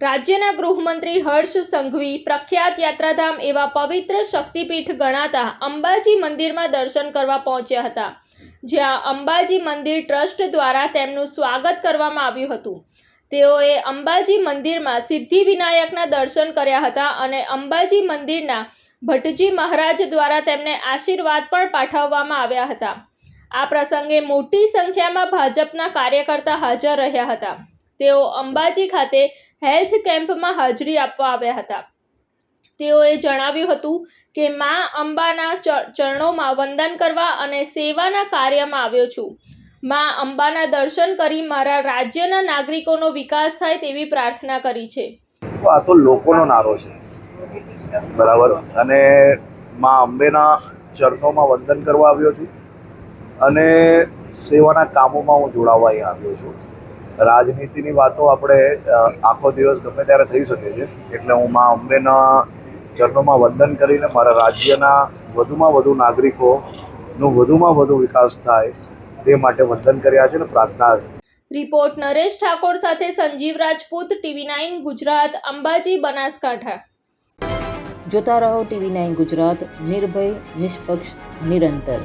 રાજ્યના ગૃહમંત્રી હર્ષ સંઘવી પ્રખ્યાત યાત્રાધામ એવા પવિત્ર શક્તિપીઠ ગણાતા અંબાજી મંદિરમાં દર્શન કરવા પહોંચ્યા હતા, જ્યાં અંબાજી મંદિર ટ્રસ્ટ દ્વારા તેમનું સ્વાગત કરવામાં આવ્યું હતું. તેઓએ અંબાજી મંદિરમાં સિદ્ધિ વિનાયકના દર્શન કર્યા હતા અને અંબાજી મંદિરના ભટ્ટજી મહારાજ દ્વારા તેમને આશીર્વાદ પણ પાઠવવામાં આવ્યા હતા. આ પ્રસંગે મોટી સંખ્યામાં ભાજપના કાર્યકર્તા હાજર રહ્યા હતા. તેઓ અંબાજી ખાતે હેલ્થ કેમ્પમાં હાજરી આપવા આવ્યા હતા. તેઓએ જણાવ્યું હતું કે, મા અંબાના ચરણોમાં વંદન કરવા અને સેવાના કાર્યમાં આવ્યો છું. મા અંબાના દર્શન કરી મારા રાજ્યના નાગરિકોનો વિકાસ થાય તેવી પ્રાર્થના કરી છે. આ તો લોકોનો નારો છે. બરાબર? અને મા અંબેના ચરણોમાં વંદન કરવા આવ્યો છું અને સેવાના કામોમાં હું જોડાવા આવ્યો છું. રાજનીતિની વાતો આપણે આખો દિવસ ગમે ત્યારે થઈ શકે છે. એટલે હું મા અંબેના ચરણોમાં વંદન કરીને મારા રાજ્યના વધુમાં વધુ નાગરિકોનો વધુમાં વધુ વિકાસ થાય તે માટે વંદન કર્યા છે ને પ્રાર્થના રિપોર્ટ નરેશ ઠાકોર સાથે સંજીવ રાજપૂત ટીવી નાઇન ગુજરાત અંબાજી બનાસકાંઠા. જોતા રહો ટીવી નાઇન ગુજરાત નિર્ભય નિષ્પક્ષ નિરંતર.